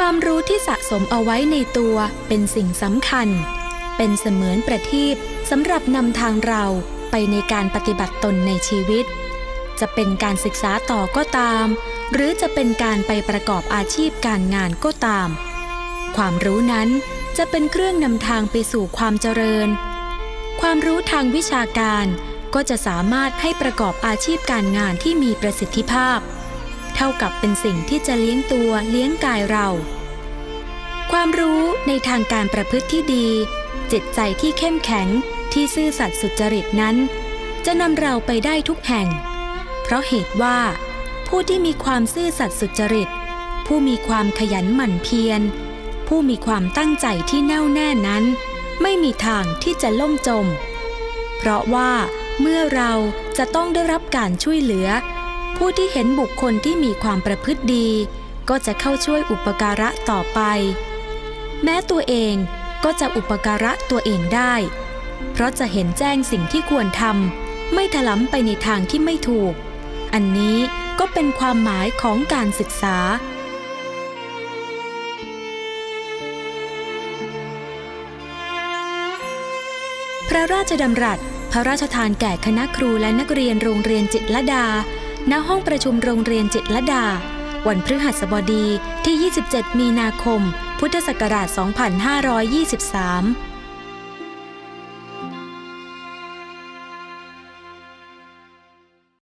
ความรู้ที่สะสมเอาไว้ในตัวเป็นสิ่งสำคัญ เป็นเสมือนประทีปสำหรับนำทางเราไปในการปฏิบัติตนในชีวิต จะเป็นการศึกษาต่อก็ตาม หรือจะเป็นการไปประกอบอาชีพการงานก็ตาม ความรู้นั้นจะเป็นเครื่องนำทางไปสู่ความเจริญ ความรู้ทางวิชาการก็จะสามารถให้ประกอบอาชีพการงานที่มีประสิทธิภาพ เท่ากับเป็นสิ่งที่จะเลี้ยงตัวเลี้ยงกายเรา ความรู้ในทางการประพฤติที่ดี จิตใจที่เข้มแข็งที่ซื่อสัตย์สุจริตนั้น จะนำเราไปได้ทุกแห่ง เพราะเหตุว่า ผู้ที่มีความซื่อสัตย์สุจริต ผู้มีความขยันหมั่นเพียร ผู้มีความตั้งใจที่แน่วแน่นั้น ไม่มีทางที่จะล่มจม เพราะว่าเมื่อเราจะต้องได้รับการช่วยเหลือ ผู้ที่เห็นบุคคลที่มีความประพฤติดี ก็จะเข้าช่วยอุปการะต่อไป แม้ตัวเองก็จะอุปการะตัวเองได้ เพราะจะเห็นแจ้งสิ่งที่ควรทำไม่ถลำไปในทางที่ไม่ถูก อันนี้ก็เป็นความหมายของการศึกษาพระราชดำรัส พระราชทานแก่คณะครูและนักเรียนโรงเรียนจิตรลดา ณห้องประชุมโรงเรียนจิตรดา วันพฤหัสบดีที่ 27 มีนาคม พุทธศักราช 2523